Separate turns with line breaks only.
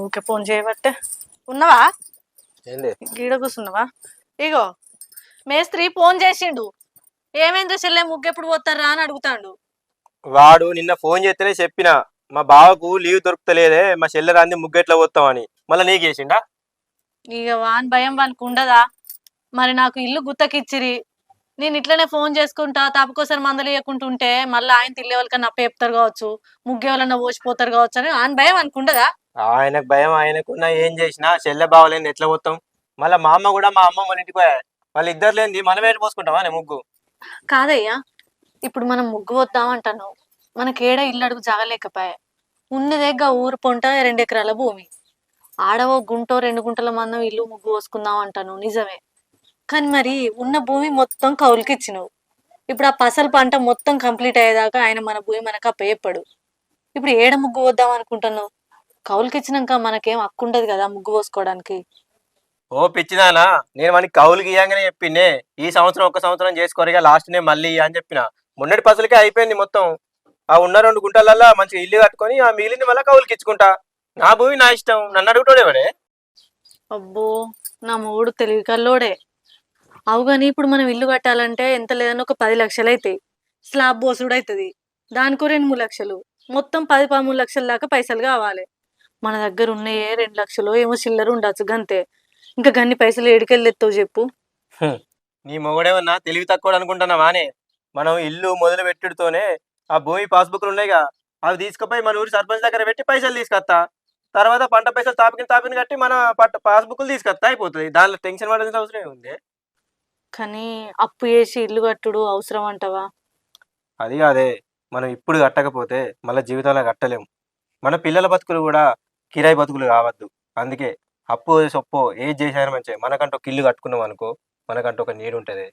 ఊకే ఫోన్ చేయబట్టే. ఉన్నావా? గీడ కూర్చున్నావా? ఇగో మేస్త్రి ఫోన్ చేసిండు. ఏమైందో చెల్లె ముగ్గెప్పుడు పోతారా అని అడుగుతాండు.
వాడు నిన్న ఫోన్ చేస్తేనే చెప్పిన మా బావకు లీవ్ దొరుకుతలేదే మా చెల్లెరాంది ముగ్గెట్లా పోతామని మళ్ళీ నీకు చేసిండా?
ఇక వాన్ భయం వానికి ఉండదా? మరి నాకు ఇల్లు గుత్తకిచ్చిరి. నేను ఇట్లనే ఫోన్ చేసుకుంటా తాపకోసారి మందలు ఇవ్వకుంటుంటే మళ్ళీ ఆయన తిల్లే వాళ్ళకన్నా అప్ప చెప్తారు కావచ్చు ముగ్గే వాళ్ళన్నా పోసిపోతారు కావచ్చు అని ఆయన భయం అనుకుండదా
ఆయనకు భయం ఆయనకున్నా ఏం చేసినా చెల్లె బావలేని ఎట్లా పోతాం? మళ్ళీ మా అమ్మ కూడా మా అమ్మ మన ఇంటికి పోయా? వాళ్ళు ఇద్దరు లేని మనం ఏంటి పోసుకుంటామా నే ముగ్గు?
కాదయ్యా ఇప్పుడు మనం ముగ్గు వద్దాం అంటాను మనకి ఇల్లు అడుగు జాగలేకపోయా. ఉన్నదేగా ఊరు పొంట రెండు ఎకరాల భూమి. ఆడవో గుంటో రెండు గుంటల మందం ఇల్లు ముగ్గు పోసుకుందాం అంటాను నిజమే. కానీ మరి ఉన్న భూమి మొత్తం కౌలుకి ఇచ్చినావు. ఇప్పుడు ఆ పసల పంట మొత్తం కంప్లీట్ అయ్యేదాకా ఆయన మన భూమి మనకు అప్పయ్యప్పడు ఇప్పుడు ఏడ ముగ్గు వద్దాం అనుకుంటున్నావు? కౌలుకి ఇచ్చినాక మనకేం హక్కు ఉండదు కదా ముగ్గు పోసుకోవడానికి?
ఓ పిచ్చిదానా నేను మనకి కౌలుకి ఇయ్యంగానే చెప్పిండే ఈ సంవత్సరం ఒక సంవత్సరం చేసుకోరిగా లాస్ట్ నే మళ్ళీ అని చెప్పిన. మొన్నటి పసలకే అయిపోయింది మొత్తం. ఆ ఉన్న రెండు గుంటలల్లో మంచిగా ఇల్లు కట్టుకొని ఆ మిగిలింది మళ్ళీ కౌలుకి ఇచ్చుకుంటా నా భూమి నా ఇష్టం నన్ను అడుగుతాడు ఎవడే?
అబ్బో నా మూడు తెలివి కల్లోడే. అవు కానీ ఇప్పుడు మనం ఇల్లు కట్టాలంటే ఎంత లేదన్నా ఒక పది లక్షలు అవుతాయి స్లాబ్ బోసుడు అవుతుంది దానికో రెండు మూడు లక్షలు. మొత్తం పది పదమూడు లక్షల దాకా పైసలు కావాలి. మన దగ్గర ఉన్నాయే రెండు లక్షలు ఏమో చిల్లర ఉండొచ్చు గంతే. ఇంకా గన్ని పైసలు ఏడికెళ్ళి ఎత్తావు చెప్పు
నీ మొగడేమన్నా తెలివి తక్కువ అనుకుంటున్నావానే మనం ఇల్లు మొదలు పెట్టుడుతోనే ఆ భూమి పాస్బుక్లు ఉన్నాయిగా అవి తీసుకుపోయి మన ఊరి సర్పంచ్ దగ్గర పెట్టి పైసలు తీసుకొస్తా. తర్వాత పంట పైసలు తాపికిన తాపిన కట్టి మన పట్ట పాస్బుక్లు తీసుకొస్తా అయిపోతుంది. దానిలో టెన్షన్ పడాల్సిన అవసరం ఏముంది
కానీ అప్పు చేసి ఇల్లు కట్టుడు అవసరం అంటావా?
అది కాదే మనం ఇప్పుడు కట్టకపోతే మళ్ళీ జీవితంలో కట్టలేము మన పిల్లల బతుకులు కూడా కిరాయి బతుకులు కావద్దు. అందుకే అప్పు సొప్పు ఏది చేసినా మంచిగా. మనకంటూ ఒక ఇల్లు కట్టుకున్నాం అనుకో మనకంటూ ఒక నీడు ఉంటుంది